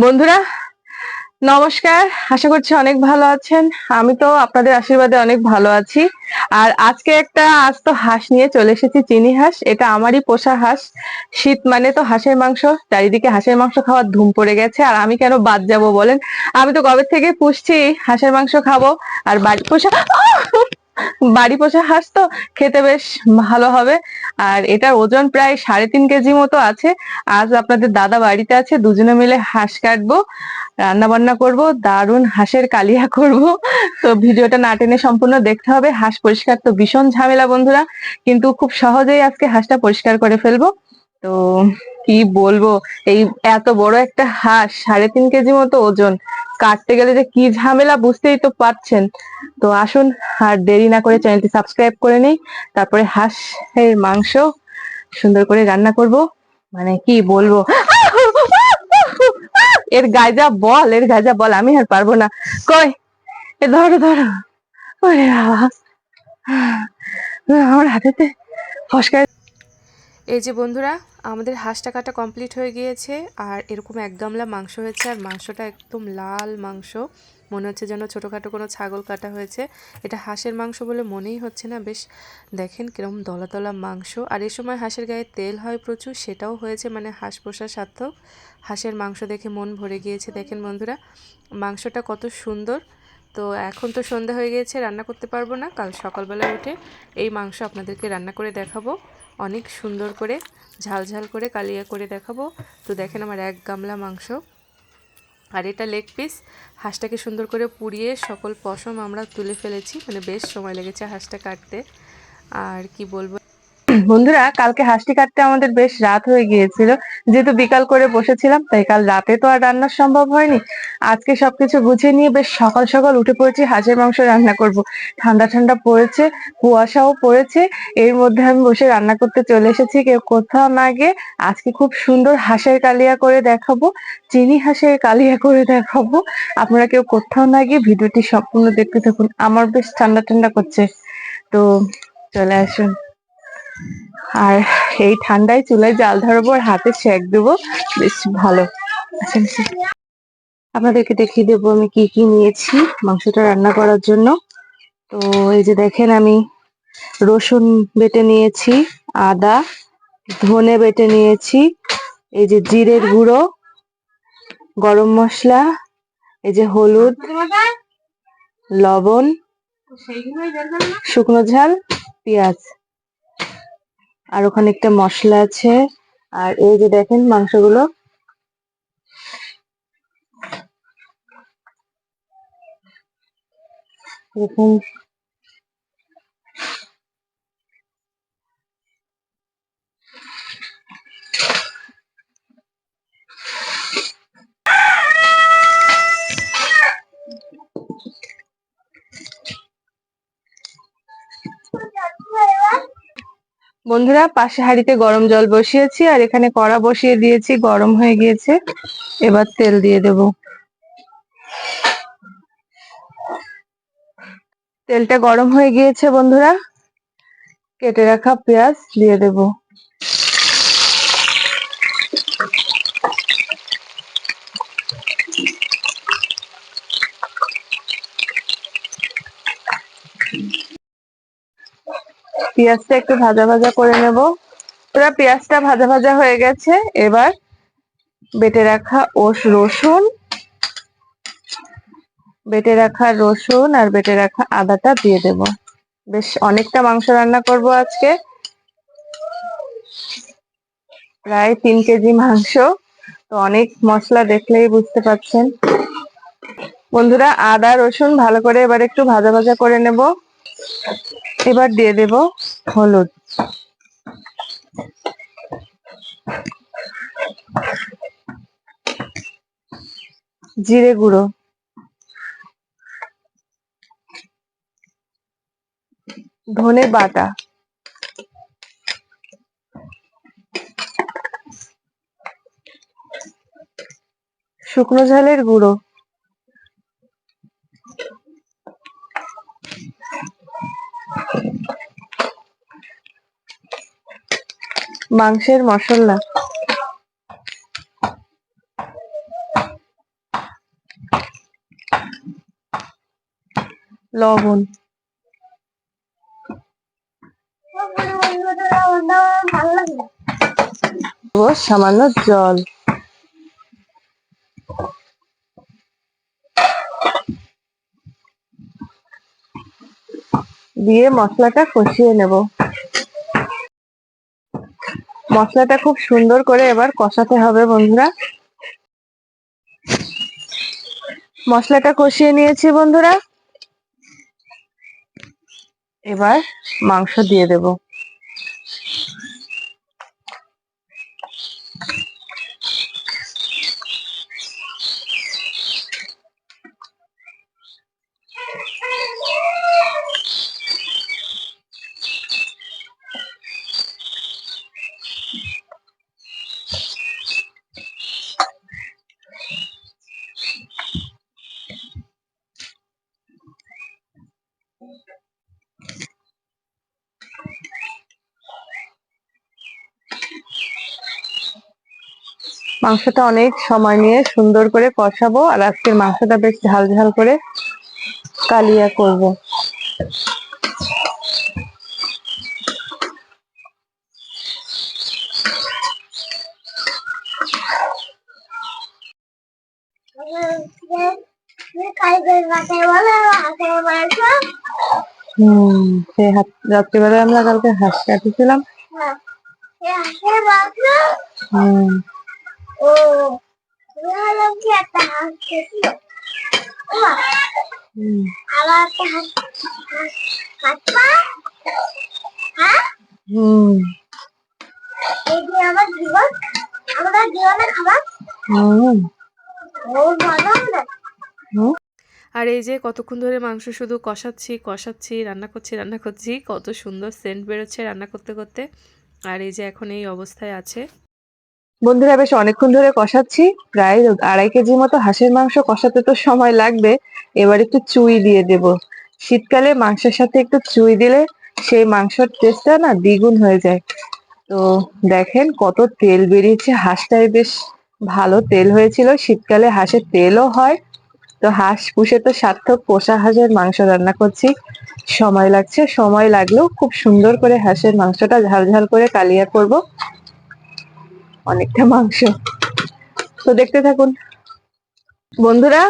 বন্ধুরা, নমস্কার। আশা করছি অনেক ভালো আছেন। আমি তো আপনাদের আশীর্বাদে অনেক ভালো আছি। আর আজকে একটা আজ তো হাঁস নিয়ে চলে এসেছি, চিনি হাঁস। এটা আমারই পোষা হাঁস। শীত মানে তো হাঁসের মাংস, চারিদিকে হাঁসের মাংস খাওয়ার ধুম পড়ে গেছে। আর আমি কেন বাদ যাব বলেন? আমি তো কবে থেকে পুষছি, হাঁসের মাংস খাব। আর বাড়ি পোষা বাড়ি পোষা হাঁস তো, খেতে বেশ ভালো হবে। আর এটার ওজন প্রায় সাড়ে তিন কেজি মতো আছে। আজ আপনাদের দাদা বাড়িতে আছে, দুজনে মিলে হাঁস কাটবো রান্না বান্না করব, দারুণ হাঁসের কালিয়া করব। তো ভিডিওটা না টেনে সম্পূর্ণ দেখতে হবে। হাঁস পরিষ্কার তো ভীষণ ঝামেলা, বন্ধুরা। কিন্তু খুব সহজেই আজকে হাঁসটা পরিষ্কার করে ফেলব। তো কি বলব? এই এত বড় একটা হাঁস, সাড়ে তিন কেজি মতো ওজন। কাটতে গেলে যে কি ঝামেলা বুঝতেই তো পারছেন। তো আসুন, আর দেরি না করে চ্যানেলটি সাবস্ক্রাইব করে নেই। তারপরে হাঁসের মাংস সুন্দর করে রান্না করব। মানে কি বলব? এর গায়জা বল, এর গায়জা বল, আমি আর পারব না। কই? এ ধরো ধরো। ওরে বাবা। আমার হাতেতে ফসকায় এই যে বন্ধুরা, আমাদের হাঁসটা কাটা কমপ্লিট হয়ে গিয়েছে আর এরকম এক গামলা মাংস হয়েছে আর মাংসটা একদম লাল মাংস। মনে হচ্ছে যেন ছোটোখাটো কোনো ছাগল কাটা হয়েছে। এটা হাঁসের মাংস বলে মনেই হচ্ছে না। বেশ দেখেন কীরকম দলা দলা মাংস। আর এ সময় হাঁসের গায়ে তেল হয় প্রচুর, সেটাও হয়েছে মানে হাঁস পোষার সার্থক। হাঁসের মাংস দেখে মন ভরে গিয়েছে। দেখেন বন্ধুরা, মাংসটা কত সুন্দর। তো এখন তো সন্ধ্যা হয়ে গিয়েছে, রান্না করতে পারব না। কাল সকালবেলা উঠে এই মাংস আপনাদেরকে রান্না করে দেখাবো। অনেক সুন্দর করে ঝাল ঝাল করে কালিয়া করে দেখাবো। তো দেখেন আমার এক গামলা মাংস। আর এটা লেগ পিস হাঁসটাকে সুন্দর করে পুড়িয়ে সকল পশম আমরা তুলে ফেলেছি। মানে বেশ সময় লেগেছে হাঁসটা কাটতে। আর কি বলব? বন্ধুরা, কালকে হাঁসটি কাটতে আমাদের বেশ রাত হয়ে গিয়েছিল। যেহেতু বিকাল করে বসেছিলাম, তাই কাল রাতে তো আর রান্না সম্ভব হয়নি। আজকে সবকিছু গুছিয়ে নিয়ে বেশ সকাল সকাল উঠে পড়েছি, হাঁসের মাংস রান্না করব। ঠান্ডা ঠান্ডা পড়েছে, কুয়াশাও পড়েছে। এর মধ্যে আমি বসে রান্না করতে চলে এসেছি, কেউ কোথাও না গিয়ে। আজকে খুব সুন্দর হাঁসের কালিয়া করে দেখাবো, চিনি হাঁসের কালিয়া করে দেখাবো। আপনারা কেউ কোথাও না গিয়ে ভিডিওটি সম্পূর্ণ দেখতে থাকুন, আমার বেশ ঠান্ডা ঠান্ডা করছে। তো চলে আসুন। আর এই ঠান্ডায় চুলায় জাল ধরবো আর হাতে সেক দেবো। বেশ ভালো। আসেন, আসেন। আপনাদেরকে দেখিয়ে দেবো আমি কি কি নিয়েছি মাংসটা রান্না করার জন্য। তো এই যে দেখেন আমি রসুন বেটে নিয়েছি আদা ধনে বেটে নিয়েছি এই যে জিরের গুঁড়ো গরম মশলা এই যে হলুদ লবণ শুকনো ঝাল পেঁয়াজ। আর ওখানে একটা মশলা আছে। আর এই যে দেখেন মাংসগুলো। এরকম বন্ধুরা, পাশে হাঁড়িতে গরম জল বসিয়েছি আর এখানে কড়া বসিয়ে দিয়েছি, গরম হয়ে গিয়েছে। এবার তেল দিয়ে দেব। তেলটা গরম হয়ে গিয়েছে বন্ধুরা। কেটে রাখা পেঁয়াজ দিয়ে দেব। পেঁয়াজটা একটু ভাজা ভাজা করে নেব। পুরো পেঁয়াজটা ভাজা ভাজা হয়ে গেছে। এবার বেটে রাখা ওস রসুন, বেটে রাখা রসুন আর বেটে রাখা আদাটা দিয়ে দেব। বেশ, অনেকটা মাংস রান্না করব আজকে। প্রায় তিন কেজি মাংস। তো অনেক মশলা দেখলেই বুঝতে পারছেন। বন্ধুরা, আদা, রসুন ভালো করে এবার একটু ভাজা ভাজা করে নেব। এবার দিয়ে দেব হলুদ। জিরে গুঁড়ো। ধনে বাটা। শুকনো ঝালের গুঁড়ো। মাংসের মশলা। লবণ। সামান্য জল। দিয়ে মশলাটা কষিয়ে নেব। মশলাটা খুব সুন্দর করে এবার কষাতে হবে, বন্ধুরা। মশলাটা কষিয়ে নিয়েছি, বন্ধুরা। এবার মাংস দিয়ে দেব। মাংসটা অনেক সময় নিয়ে সুন্দর করে কষাবো আর আজকের মাংসটা বেশ ঝাল ঝাল করে কালিয়া করব। হুম সেই হাত রাত্রিবেলায় আমরা কালকে হাঁস কাটিছিলাম। হুম। আর এই যে কতক্ষণ ধরে মাংস শুধু কষাচ্ছি কষাচ্ছি, রান্না করছি রান্না করছি, কত সুন্দর সেন্ট বেরোচ্ছে রান্না করতে করতে। আর এই যে এখন এই অবস্থায় আছে। বন্ধুরা, বেশ অনেকক্ষণ ধরে কষাচ্ছি। প্রায় আড়াই কেজি মতো হাঁসের মাংস কষাতে তো সময় লাগবে। এবার একটু চুই দিয়ে দেব। শীতকালে মাংসের সাথে একটু চুই দিলে সেই মাংসর টেস্টটা না দ্বিগুণ হয়ে যায়। তো দেখেন কত তেল বেরিয়েছে। হাঁসটায় বেশ ভালো তেল হয়েছিল। শীতকালে হাঁসের তেলও হয়। তো হাঁস পুষে তো সার্থক পোষা হাঁসের মাংস রান্না করছি। সময় লাগছে। সময় লাগলেও খুব সুন্দর করে হাঁসের মাংসটা ঝাল ঝাল করে কালিয়া করব। অনেকটা মাংস। তো দেখতে থাকুন। বন্ধুরা,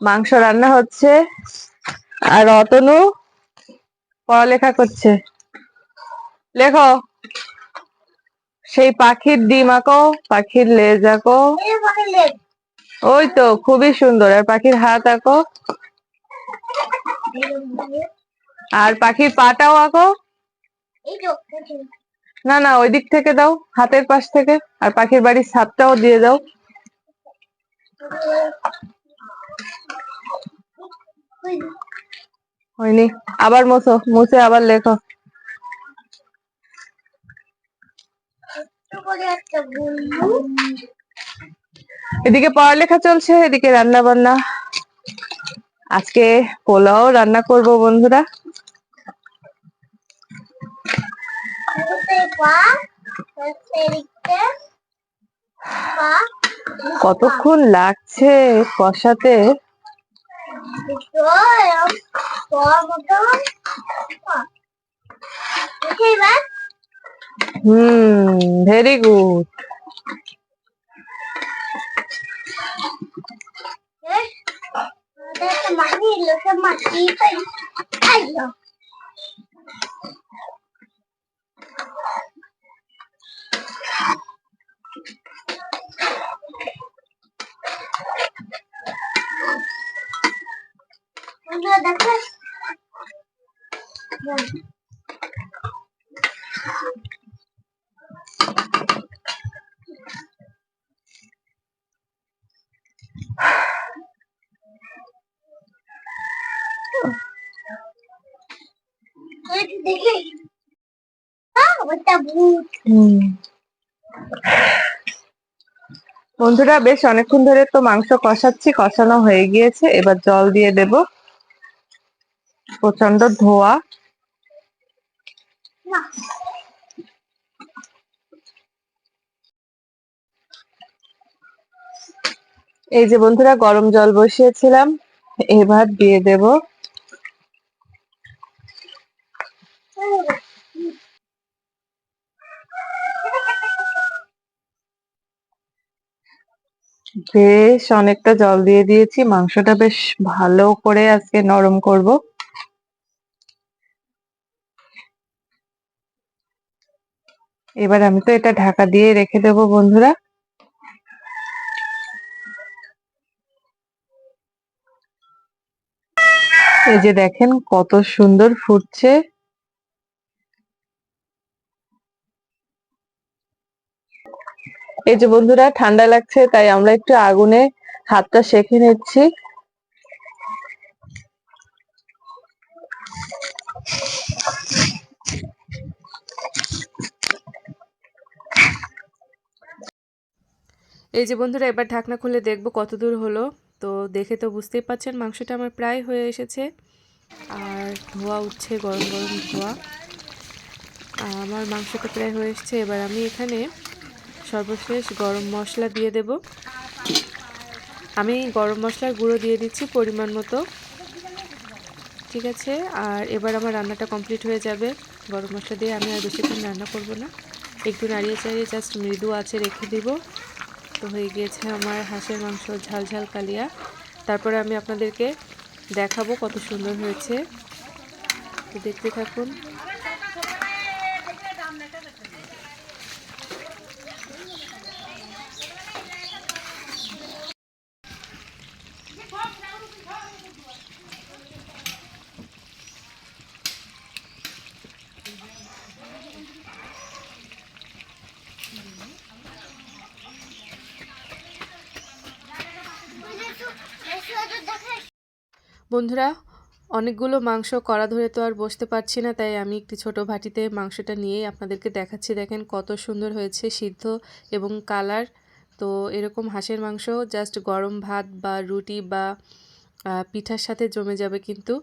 মাংস রান্না হচ্ছে আর অতনু পড়ালেখা করছে। লেখো, সেই পাখির ডিম আঁকো, পাখির লেজ আঁকো। ওই তো, খুবই সুন্দর। আর পাখির হাত আঁকো। আর পাখির পাটাও আঁকো। না না, ওই দিক থেকে দাও, হাতের পাশ থেকে, আর পাখির বাড়ির ছাদটাও দিয়ে দাও। হয়নি, আবার মোছো, মুছে আবার লেখো। এদিকে পড়ালেখা চলছে, এদিকে রান্না বান্না আজকে পোলাও রান্না করব বন্ধুরা কোথায় পা কোথায় লিখতে পা কতক্ষণ লাগছে কষাতে হুম ভেরি গুড মাটি বন্ধুরা বেশ অনেকক্ষণ ধরে তো মাংস কষাচ্ছি কষানো হয়ে গিয়েছে। এবার জল দিয়ে দেব। প্রচণ্ড ধোয়া। এই যে বন্ধুরা, গরম জল বসিয়েছিলাম, এবার দিয়ে দেব। বেশ, অনেকটা জল দিয়ে দিয়েছি। মাংসটা বেশ ভালো করে আজকে নরম করব। এবার আমি তো এটা ঢাকা দিয়ে রেখে দেবো, বন্ধুরা। এই যে দেখেন কত সুন্দর ফুটছে। এই যে বন্ধুরা, ঠান্ডা লাগছে, তাই আমরা একটু আগুনে হাতটা সেঁকে নিচ্ছি। এই যে বন্ধুরা, এবার ঢাকনা খুলে দেখব কত দূর হলো। তো দেখে তো বুঝতেই পাচ্ছেন, মাংসটা আমার প্রায় হয়ে এসেছে। আর ধোয়া উঠছে, গরম গরম ধোয়া। আমার মাংসটা প্রায় হয়ে এসেছে। এবার আমি এখানে সর্বশেষ গরম মশলা দিয়ে দেব। আমি গরম মশলার গুঁড়ো দিয়ে দিচ্ছি পরিমাণ মতো। ঠিক আছে? আর এবার আমার রান্নাটা কমপ্লিট হয়ে যাবে। গরম মশলা দিয়ে আমি আর বেশিক্ষণ রান্না করব না। একটু নাড়িয়ে চাড়িয়ে জাস্ট মৃদু আছে রেখে দিব। তো হয়ে গিয়েছে আমার হাঁসের মাংস, ঝাল ঝাল কালিয়া। তারপরে আমি আপনাদেরকে দেখাবো কত সুন্দর হয়েছে। তো দেখতে থাকুন। বন্ধুরা, অনেকগুলো মাংস করা ধরে তো আর বসতে পারছি না, তাই আমি একটি ছোট ভাটিতে মাংসটা নিয়েই আপনাদেরকে দেখাচ্ছি। দেখেন কত সুন্দর হয়েছে সিদ্ধ এবং কালার। তো এরকম হাঁসের মাংস জাস্ট গরম ভাত বা রুটি বা পিঠার সাথে জমে যাবে কিন্তু,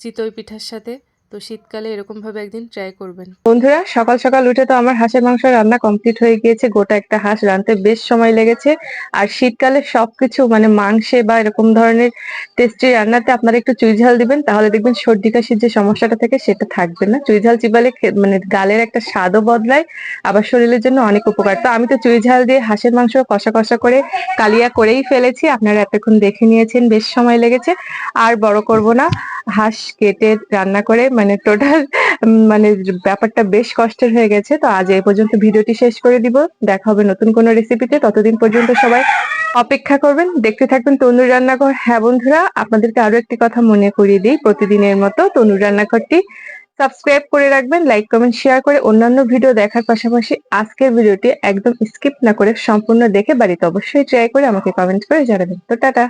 চিতই পিঠার সাথে। তো শীতকালে এরকমভাবে একদিন ট্রাই করবেন। বন্ধুরা, সকাল সকাল উঠে তো আমার হাঁসের মাংস রান্না কমপ্লিট হয়ে গিয়েছে। গোটা একটা হাঁস রাঁধতে বেশ সময় লেগেছে। আর শীতকালে সবকিছু মানে মাংসে বা এরকম ধরনের টেস্টি রান্নাতে আপনারা একটু চুই ঝাল দিবেন, তাহলে দেখবেন সর্দি কাশির যে সমস্যাটা থাকে সেটা থাকবে না। চুই ঝাল চিবালে মানে গালের একটা স্বাদও বদলায়, আবার শরীরের জন্য অনেক উপকার। তো আমি তো চুই ঝাল দিয়ে হাঁসের মাংস কষা কষা করে কালিয়া করেই ফেলেছি। আপনারা এতক্ষণ দেখে নিয়েছেন, বেশ সময় লেগেছে। আর বড় করব না। হাঁস কেটে রান্না করে মানে টোটাল মানে ব্যাপারটা বেশ কষ্টের হয়ে গেছে। তো আজ এই পর্যন্ত ভিডিওটি শেষ করে দিব। দেখা হবে নতুন কোনো রেসিপিতে ততদিন পর্যন্ত সবাই অপেক্ষা করবেন। দেখতে থাকবেন তনুর রান্নাঘর। হ্যাঁ বন্ধুরা, আপনাদেরকে আরও একটি কথা মনে করিয়ে দিই। প্রতিদিনের মতো তনুর রান্নাঘরটি সাবস্ক্রাইব করে রাখবেন লাইক কমেন্ট শেয়ার করে অন্যান্য ভিডিও দেখার পাশাপাশি আজকের ভিডিওটি একদম স্কিপ না করে সম্পূর্ণ দেখে বাড়িতে অবশ্যই ট্রাই করে আমাকে কমেন্ট করে জানাবেন। তো টাটা!